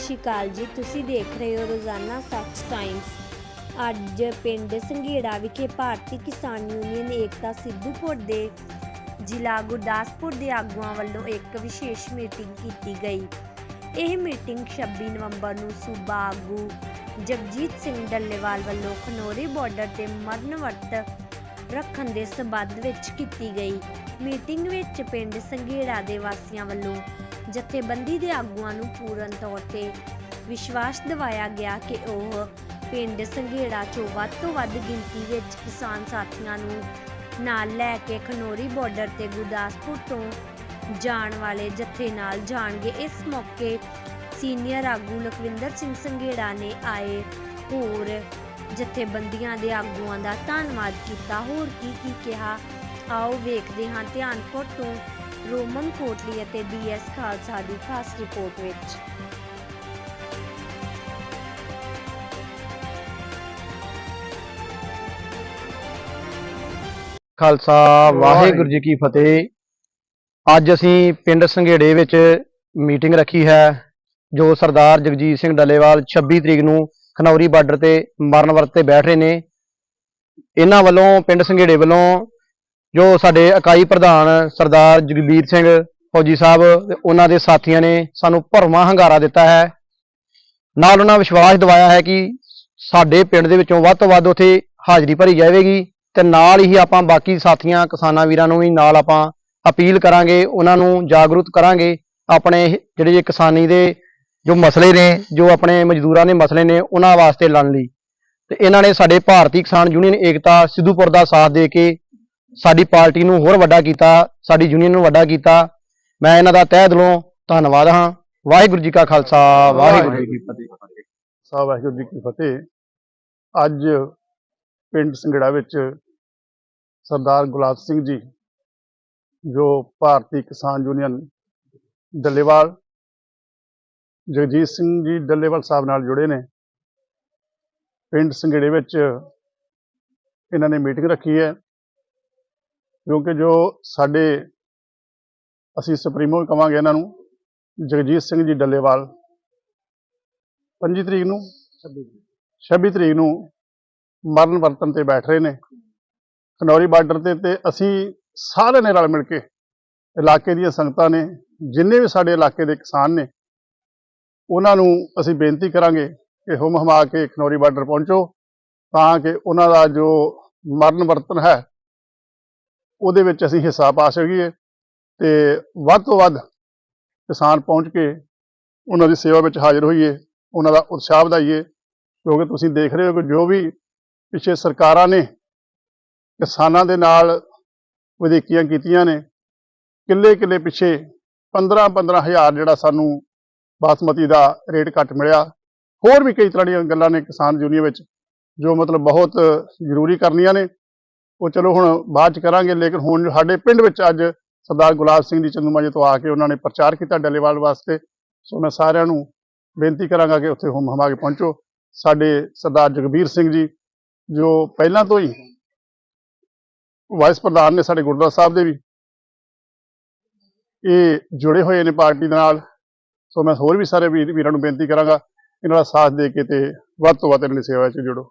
ਸ਼੍ਰੀ ਅਕਾਲ ਜੀ। ਤੁਸੀਂ ਦੇਖ ਰਹੇ ਹੋ ਰੋਜ਼ਾਨਾ ਸੱਚ ਟਾਈਮਸ ਅੱਜ ਪਿੰਡ ਸੰਘੇੜਾ ਵਿਖੇ ਭਾਰਤੀ ਕਿਸਾਨ ਯੂਨੀਅਨ ਏਕਤਾ ਸਿੱਧੂਪੁਰ ਦੇ ਜ਼ਿਲ੍ਹਾ ਗੁਰਦਾਸਪੁਰ ਦੇ ਆਗੂਆਂ ਵੱਲੋਂ ਇੱਕ ਵਿਸ਼ੇਸ਼ ਮੀਟਿੰਗ ਕੀਤੀ ਗਈ। ਇਹ ਮੀਟਿੰਗ 26 ਨਵੰਬਰ ਨੂੰ ਸੂਬਾ ਆਗੂ ਜਗਜੀਤ ਸਿੰਘ ਡੱਲੇਵਾਲ ਵੱਲੋਂ ਖਨੋਰੀ ਬਾਰਡਰ ਤੇ ਮਰਨ ਵਰਤ ਰੱਖਣ ਦੇ ਸਬੰਧ ਵਿੱਚ ਕੀਤੀ ਗਈ। ਮੀਟਿੰਗ ਵਿੱਚ ਪਿੰਡ ਸੰਘੇੜਾ ਦੇ ਵਾਸੀਆਂ ਵੱਲੋਂ ਜਥੇਬੰਦੀ ਦੇ ਆਗੂਆਂ ਨੂੰ ਪੂਰਨ ਤੌਰ ਤੇ ਵਿਸ਼ਵਾਸ ਦਿਵਾਇਆ ਗਿਆ ਕਿ ਉਹ ਪਿੰਡ ਸੰਘੇੜਾ 'ਚੋਂ ਵੱਧ ਤੋਂ ਵੱਧ ਗਿਣਤੀ ਵਿੱਚ ਕਿਸਾਨ ਸਾਥੀਆਂ ਨੂੰ ਨਾਲ ਲੈ ਕੇ ਖਨੋਰੀ ਬਾਰਡਰ ਤੇ ਗੁਰਦਾਸਪੁਰ ਤੋਂ ਜਾਣ ਵਾਲੇ ਜਥੇ ਨਾਲ ਜਾਣਗੇ। ਇਸ ਮੌਕੇ ਸੀਨੀਅਰ ਆਗੂ ਲਖਵਿੰਦਰ ਸਿੰਘ ਸੰਘੇੜਾ ਨੇ ਆਏ ਹੋਰ ਜਥੇਬੰਦੀਆਂ ਦੇ ਆਗੂਆਂ ਦਾ ਧੰਨਵਾਦ ਕੀਤਾ। ਹੋਰ ਕੀ ਕੀ ਕਿਹਾ ਆਓ ਵੇਖਦੇ ਹਾਂ ਧਿਆਨਪੁਰ ਤੋਂ ਰੋਮਨ ਕੋਟਲੀ ਅਤੇ ਡੀਐਸ ਖਾਲਸਾ ਦੀ ਖਾਸ ਰਿਪੋਰਟ ਵਿੱਚ। ਖਾਲਸਾ ਵਾਹਿਗੁਰੂ ਜੀ ਕੀ ਫਤਿਹ। ਅੱਜ ਅਸੀਂ ਪਿੰਡ ਸੰਘੇੜੇ ਵਿੱਚ ਮੀਟਿੰਗ ਰੱਖੀ ਹੈ ਜੋ ਸਰਦਾਰ ਜਗਜੀਤ ਸਿੰਘ ਡੱਲੇਵਾਲ 26 ਤਰੀਕ ਨੂੰ ਖਨੌਰੀ ਬਾਰਡਰ ਤੇ ਮਰਨ ਵਰਤ ਤੇ ਬੈਠ ਰਹੇ ਨੇ। ਇਹਨਾਂ ਵੱਲੋਂ ਪਿੰਡ ਸੰਘੇੜੇ ਵੱਲੋਂ ਜੋ ਸਾਡੇ ਇਕਾਈ ਪ੍ਰਧਾਨ ਸਰਦਾਰ ਜਗਬੀਰ ਸਿੰਘ ਫੌਜੀ ਸਾਹਿਬ ਉਹਨਾਂ ਦੇ ਸਾਥੀਆਂ ਨੇ ਸਾਨੂੰ ਭਰਵਾਂ ਹੰਗਾਰਾ ਦਿੱਤਾ ਹੈ। ਨਾਲ ਉਹਨਾਂ ਵਿਸ਼ਵਾਸ ਦਿਵਾਇਆ ਹੈ ਕਿ ਸਾਡੇ ਪਿੰਡ ਦੇ ਵਿੱਚੋਂ ਵੱਧ ਤੋਂ ਵੱਧ ਉੱਥੇ ਹਾਜ਼ਰੀ ਭਰੀ ਜਾਵੇਗੀ ਤੇ ਨਾਲ ਹੀ ਆਪਾਂ ਬਾਕੀ ਸਾਥੀਆਂ, ਕਿਸਾਨਾਂ ਵੀਰਾਂ ਨੂੰ ਵੀ ਨਾਲ ਆਪਾਂ ਅਪੀਲ ਕਰਾਂਗੇ, ਉਹਨਾਂ ਨੂੰ ਜਾਗਰੂਕ ਕਰਾਂਗੇ। ਆਪਣੇ ਜਿਹੜੇ ਜੇ ਕਿਸਾਨੀ ਦੇ ਜੋ ਮਸਲੇ ਨੇ, ਜੋ ਆਪਣੇ ਮਜ਼ਦੂਰਾਂ ਦੇ ਮਸਲੇ ਨੇ, ਉਹਨਾਂ ਵਾਸਤੇ ਲੜਨ ਲਈ। ਤੇ ਇਹਨਾਂ ਨੇ ਸਾਡੇ ਭਾਰਤੀ ਕਿਸਾਨ ਯੂਨੀਅਨ ਏਕਤਾ ਸਿੱਧੂਪੁਰ ਦਾ ਸਾਥ ਦੇ ਕੇ ਸਾਡੀ ਪਾਰਟੀ ਨੂੰ ਹੋਰ ਵੱਡਾ ਕੀਤਾ, ਸਾਡੀ ਯੂਨੀਅਨ ਨੂੰ ਵੱਡਾ ਕੀਤਾ। ਮੈਂ ਇਹਨਾਂ ਦਾ ਤਹਿ ਦਿਲੋਂ ਧੰਨਵਾਦ ਹਾਂ। ਵਾਹਿਗੁਰੂ ਜੀ ਕਾ ਖਾਲਸਾ, ਵਾਹਿਗੁਰੂ ਜੀ ਕੀ ਫਤਿਹ। ਸਾਹਿਬ ਵਾਹਿਗੁਰੂ ਜੀ ਕੀ ਫਤਿਹ। ਅੱਜ ਪਿੰਡ ਸੰਗੜਾ ਵਿੱਚ ਸਰਦਾਰ ਗੁਲਾਬ ਸਿੰਘ ਜੀ, ਜੋ ਭਾਰਤੀ ਕਿਸਾਨ ਯੂਨੀਅਨ ਡੱਲੇਵਾਲ, ਜਗਜੀਤ ਸਿੰਘ ਜੀ ਡੱਲੇਵਾਲ ਸਾਹਿਬ ਨਾਲ ਜੁੜੇ ਨੇ। ਪਿੰਡ ਸੰਗੜੇ ਵਿੱਚ ਇਹਨਾਂ ਨੇ ਮੀਟਿੰਗ ਰੱਖੀ ਹੈ। ਕਿਉਂਕਿ ਜੋ ਸਾਡੇ ਅਸੀਂ ਸੁਪਰੀਮੋ ਕਵਾਂਗੇ ਇਹਨਾਂ ਨੂੰ ਜਗਜੀਤ ਸਿੰਘ ਜੀ ਡੱਲੇਵਾਲ। 25 ਤਰੀਕ ਨੂੰ 26 ਤਰੀਕ। ਨੂੰ ਮਰਨ ਵਰਤਨ ਤੇ ਬੈਠ ਰਹੇ ਨੇ। ਖਨੌਰੀ ਬਾਰਡਰ ਤੇ ਤੇ ਅਸੀਂ ਸਾਰੇ ਨੇ ਰਲ ਮਿਲ ਕੇ ਇਲਾਕੇ ਦੀਆਂ ਸੰਗਤਾਂ ਨੇ ਜਿੰਨੇ ਵੀ ਸਾਡੇ ਇਲਾਕੇ ਦੇ ਕਿਸਾਨ ਨੇ ਉਹਨਾਂ ਨੂੰ ਅਸੀਂ ਬੇਨਤੀ ਕਰਾਂਗੇ ਕਿ ਹੁਮ ਹਮਾ ਕੇ ਖਨੌਰੀ ਬਾਰਡਰ ਪਹੁੰਚੋ ਤਾਂ ਕਿ ਉਹਨਾਂ ਦਾ ਜੋ ਮਰਨ ਵਰਤਨ ਹੈ ਉਹਦੇ ਵਿੱਚ ਅਸੀਂ ਹਿੱਸਾ ਪਾ ਸਕੀਏ ਤੇ ਵੱਧ ਤੋਂ ਵੱਧ ਕਿਸਾਨ ਪਹੁੰਚ ਕੇ ਉਹਨਾਂ ਦੀ ਸੇਵਾ ਵਿੱਚ ਹਾਜ਼ਰ ਹੋਈਏ, ਉਹਨਾਂ ਦਾ ਉਤਸ਼ਾਹ ਵਧਾਈਏ, ਕਿਉਂਕਿ ਤੁਸੀਂ ਦੇਖ ਰਹੇ ਹੋ ਕਿ ਜੋ ਵੀ ਪਿੱਛੇ ਸਰਕਾਰਾਂ ਨੇ ਕਿਸਾਨਾਂ ਦੇ ਨਾਲ ਵਧੀਕੀਆਂ ਕੀਤੀਆਂ ਨੇ ਕਿੱਲੇ ਕਿੱਲੇ ਪਿੱਛੇ 15 15 ਹਜ਼ਾਰ ਜਿਹੜਾ ਸਾਨੂੰ ਬਾਸਮਤੀ ਦਾ ਰੇਟ ਘੱਟ ਮਿਲਿਆ। ਹੋਰ ਵੀ ਕਈ ਤਰ੍ਹਾਂ ਦੀਆਂ ਗੱਲਾਂ ਨੇ ਕਿਸਾਨ ਯੂਨੀਅਨ ਵਿੱਚ ਜੋ ਮਤਲਬ ਬਹੁਤ ਜ਼ਰੂਰੀ ਕਰਨੀਆਂ ਨੇ। ਉਹ ਚਲੋ ਹੁਣ ਬਾਅਦ ਚ ਕਰਾਂਗੇ, ਲੇਕਿਨ ਹੁਣ ਜੋ ਸਾਡੇ ਪਿੰਡ ਵਿੱਚ ਅੱਜ ਸਰਦਾਰ ਗੁਲਾਬ ਸਿੰਘ ਜੀ ਚੰਦੂਮਾਜੇ ਤੋਂ ਆ ਕੇ ਉਹਨਾਂ ਨੇ ਪ੍ਰਚਾਰ ਕੀਤਾ ਡੱਲੇਵਾਲ ਵਾਸਤੇ। ਸੋ ਮੈਂ ਸਾਰਿਆਂ ਨੂੰ ਬੇਨਤੀ ਕਰਾਂਗਾ ਕਿ ਉੱਥੇ ਹੁਮ ਹਮਾ ਕੇ ਪਹੁੰਚੋ। ਸਾਡੇ ਸਰਦਾਰ ਜਗਬੀਰ ਸਿੰਘ ਜੀ, ਜੋ ਪਹਿਲਾਂ ਤੋਂ ਹੀ ਵਾਈਸ ਪ੍ਰਧਾਨ ਨੇ ਸਾਡੇ ਗੁਰਦੁਆਰਾ ਸਾਹਿਬ ਦੇ ਵੀ, ਇਹ ਜੁੜੇ ਹੋਏ ਨੇ ਪਾਰਟੀ ਦੇ ਨਾਲ। ਸੋ ਮੈਂ ਹੋਰ ਵੀ ਸਾਰੇ ਵੀਰ, ਵੀਰਾਂ ਨੂੰ ਬੇਨਤੀ ਕਰਾਂਗਾ, ਇਹਨਾਂ ਦਾ ਸਾਥ ਦੇ ਕੇ ਤੇ ਵੱਧ ਤੋਂ ਵੱਧ ਇਹਨਾਂ ਦੀ ਸੇਵਾ 'ਚ ਜੁੜੋ।